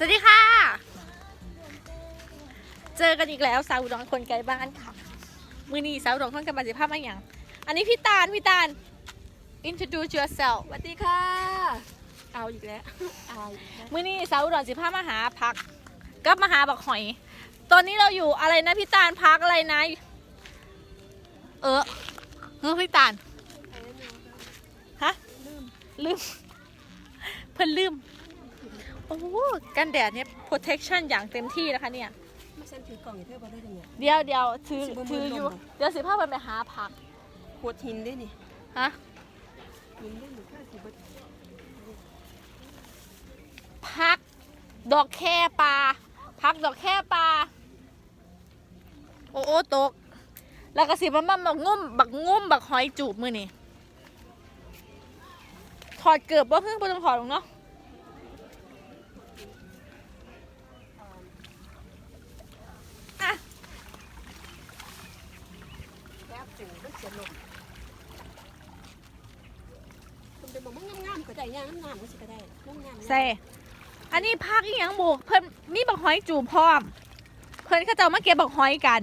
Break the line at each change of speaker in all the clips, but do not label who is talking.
สวัสดีค่ะ เจอกันอีกแล้วสาวอุดรคนไกลบ้านค่ะ มือนี้สาวอุดรคนกันมาสิภาพมาอย่างอันนี้พี่ตาลพี่ตาล introduce yourself
สวัสดีค่ะ เอาอีกแล้วเอาอีกแล้ว
มือนี้สาวอุดรสิภาพมาหาพักกับมาหาบักหอย ตอนนี้เราอยู่อะไรนะพี่ตาลพักอะไรนะ เออเออพี่ตาลฮะลืม เพิ่นลืม โอ้โหกันแดดเนี่ย protection อย่างเต็มที่นะคะเนี่ย
มาฉันถือกล่องให้เธอมาได้ยังไง
เดี๋ยวเดี๋ยวถือ
สิบ่มื
ถื
อ
อ
ลม
อยู่
เหรอ
เดี๋ยวสิพาไปไปหาผัก
ขวดหินได้นี่
ฮะ
หินได้นี่ข้าสิบ
พัก ดอกแค่ปลาพักดอกแค่ปลาโอ้โอ้ตก แล้วก็สิมามาบักงุ่มบักงุ่มบักหอยจูบมือนี่ถอดเกือบว่าเพิ่งไปต้องถอดหรอกเนาะอะ
แล้วจูมัน เสียลมคุณเป็นบอกว่างามๆก็ได้ย่างงามๆก็สิก็ได้งามๆ
เซ่อันนี้พักอีหยังบุกเพิ่นมีบักหอยจูบพร้อม เพิ่นเขาจะเอามาเก็บบักหอยกัน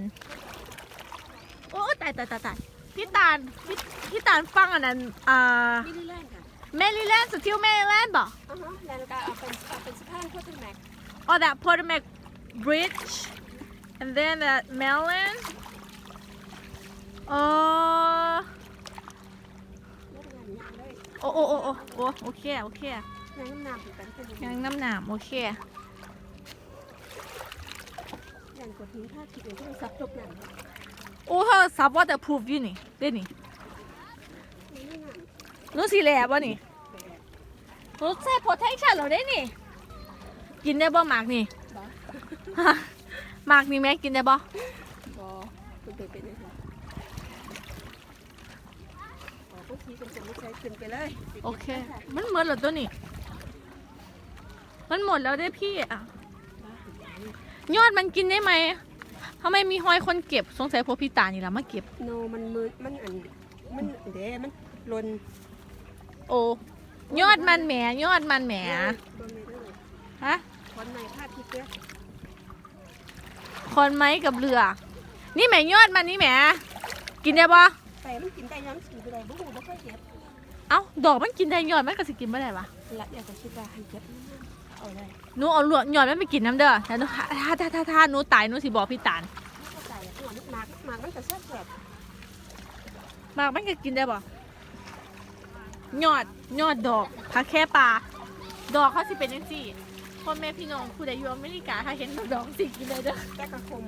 โอ้ตายตายตายตายพี่ตาลพี่พี่ตาลฟังอันนั้นอ่า
นี่นี่แรกค่ะ
แมริแลนด์สติลแมริแลนด์บ่
อ่าฮะแล้วก็เอาเป็นเอาเป็นสะพานโคตรแม็ก
or that Potomac Bridge and then that Maryland เออ
งามงามๆเลย
โอ้โอ้โอ้โอ้โอ้โอเคโอเค
งามงามๆเหมือนกันเป็น
ยังน้ำหนามโอเค
อย่างกดหินผ้าคิดอย่างที่มันซับจบอย่างนี้
โอ้เธอซับว่าแต่พูฟอยู่นี่เด้นี่
นี่งาม
รู้สิแหล่บ่นี่
แต่
รู้ใส่ protection เราได้นี่ กินได้บ่หมากนี่
บ้า
ฮะหมากนี่แม่กินได้บ่
บอคุณเคยเป็น ยังไงอ๋อบางทีเป็นสมมติใช้ขึ้นไปเลย
โอเค มันหมดแล้วตัวนี้ มันหมดแล้วได้พี่อะ ยอดมันกินได้ไหมทำไมมีหอยคนเก็บ สงสัยพวกพี่ตานี่ละมาเก็บ
โนมันมืดมันอันมันเด้มันลน
โอ้ยอดมันแหมยอดมันแหม
โดนไม่ได้เลย
ฮะ
วันไหนผ้าพริกเนี่ย
คนไม้กับเรือ นี่แหมยอดมันนี่แหมกินได้ปะ
แต่มันกินได้ยังกินไปได้บุ้งบุ้งค่อยเก็บ
เอ้าดอกมันกินได้ยอดมันก็สิกินไม่ได้ปะ
ละอยากจะคิดว่าให้เก็บเอาเลย
หนูเอาลวดยอดมันไปกินน้ำเด้อแต่หนูถ้าถ้าถ้าถ้าถ้าหนูตายหนูสิบอกพี่ตาล
เข้าใจอะหัวมันหมากหมากมันก็แซ่บแซ่บ
หมากมันก็กินได้ปะยอดยอดดอกผักแค่ปลาดอกเขาสิเป็นยังสี่พ่อแม่พี่น้องผู้ใดอยู่อเมริกาถ้าเห็นดอกสิกินเลยเด้อ
แต่กระคม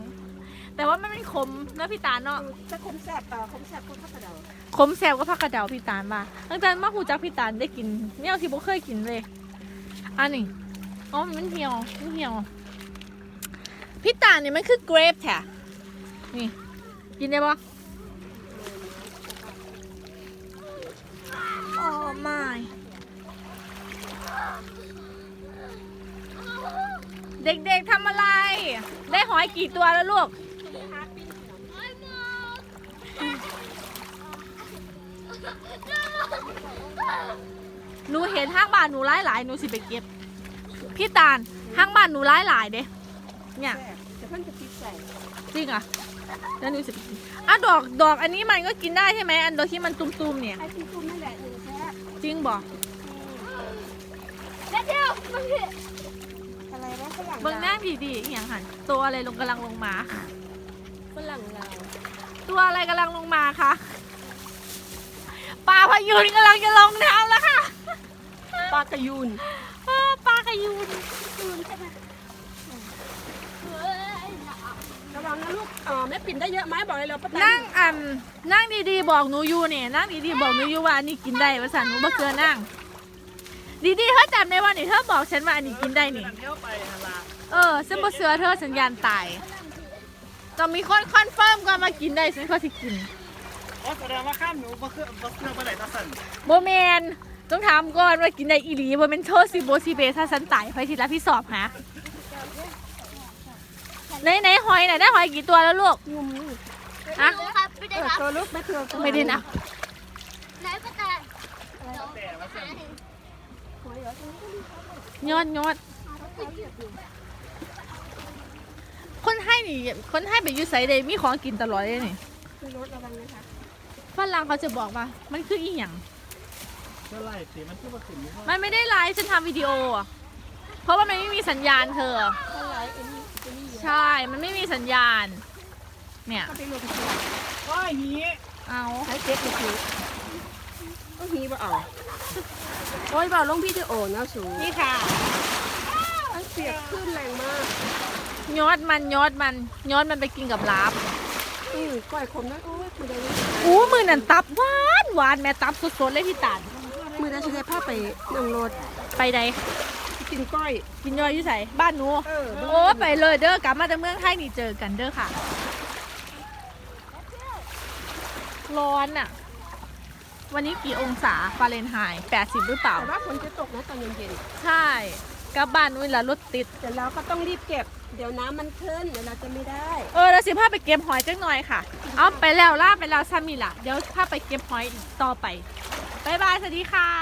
แต่ว่ามันไม่ขมนะพี่ตาลเนาะ
จะคมแซ่บเอ่อคมแซ่บคนข้าวกระเดา
ขมแซวก็พักกระเดาพี่ตาลมาตั้งแต่มาหูจักพี่ตาลได้กินเนี่ยที่บ่เคยกินเลยอันนี้อ๋อมันเหี่ยวมันเหี่ยวพี่ตาลนี่มันคือเกรปแท้นี่กินได้ปะโอ้ไม่เด็กๆทำอะไร ได้หอยกี่ตัวแล้วลูก หนูเห็นห้างบ้านหนูหลายหลายๆหนูสิไปเก็บ พี่ตาลห้างบ้านหนูหลายหลายๆเด้เนี่ย
แซ่บแต่เพิ่นจะพริกใส่
จริงอะแล้วหนูสิไปกินอะดอกดอกอันนี้มันก็กินได้ใช่ไหมอันดอกที่มันตุ้มๆเนี่ย
ไอ้ที่ตุ้มนั่นแหละหนึ่งแซ่บ
จริงบอก
เดี๋ยวมันเผ็ดอะไรวะฝรั่ง
เบิ่งหน้าดีๆอหย่างหันตัวอะไรลงกำลังลงมา
ฝรั่งลาว
ตัวอะไรกำลังลงมาคะ ปลาพายุนกำลังจะลงน้ำแล้วค่ะ
ปลากระยูน
เออปลากระยุน
ยูนใช่ไหมระวังนะลูกเอ่อแม่ปิ่นได้เยอะไหมบอกเลยเราป้าแต
นั่งอ่ำนั่งดีๆบอกหนูอยู่เนี่ยนั่งดีๆบอกหนูอยู่ว่าอันนี้กินได้ภาษาหนูบ่เกินนั่ง ดีๆเธอจำได้ว่านี่เธอบอกฉันว่าอันนี้กินได้นี่
เที่ยวไปฮาลา
เออฉันบ่เสือเธอสัญญาณตายต้องมีคนคอนเฟิร์มก่อนมากินได้ฉันก็สิกิน
อ๋อแสดงว่าข้ามหนูบ่คือบ่คือบ่ไหนตาสัน
โบแมนต้องถามก่อนว่ากินได้อีหลีบ่แม่นโทษสิโบสิเบถ้าฉันตายไปทีรับพี่สอบหาไหนไหนหอยไหนได้หอยกี่ตัวแล้วลูก
ยุ่มนี่
ฮะ
ครับไม่
เอ
ได้
อ
ครับ
ตัวลูกไม่เถื่อน
ไม่ได้นะ
ไหนก็แต่
แต่ว่าสัน
หวยเหรอ
ยอดยอด
เค
นให้นี่คนให้ไปอยูไซเดมีของกินตลอดเลยนี่
คือรถระวังนะคะ
ฝรั่งเขาจะบอกว่า มันคืออีหยัง
เท่าไหร่สิมันคือว่าขึ้นอยู่ว่า
มันไม่ได้ไลฟ์ฉันทำวิดีโออะเพราะว่ามันไม่มีสัญญาณเธอ
ถ้าไลฟ์เอ็นี่เอ็นี่เยอะ
ใช่ มันไม่มีสัญญาณ เนี่ย
ก็ไปลงที่
ว้ายหี
เอา
ใช้เจ็บอีกทีก็ฮีบ่เอาโอ้ยบ่าลงพี่จะโอนนะสู
นี่ค่ะ
มันเสียบขึ้นแรงมาก
ยอดมันยอดมันยอดมันไปกินกับลาบ
อือก้อยขมนะโอ้ยมือใด
อู้มือนั่นตับหวานหวานแม่ตับสดๆเลยพี่ตัน
มือใดจะได้พาไปนั่งรถ
ไปใด
กินก้อย
กินยอดอยู่ใส่บ้านหนู
เออ
โอ้ไปเลยเด้อกลับมาจากเมืองไทยนี่เจอกันเด้อค่ะ ร้อนอะวันนี้กี่องศาฟาเรนไฮต์80 หรือเปล่า
แต่ว่าฝนจะตกนะตอนเย็น
ใช่ กลับบ้านเวลารถติด
ๆแต่เราก็ต้องรีบเก็บ เดี๋ยวน้ำมันขึ้นเดี๋ยวเราจะไม่ได้
เออเราสิพาไปเก็บหอยจังหน่อยค่ะ เอาไปแล้วล่าไปแล้วซ้ำนี่ล่ะ เดี๋ยวพาไปเก็บหอยอีกต่อไปบายบายสวัสดีค่ะ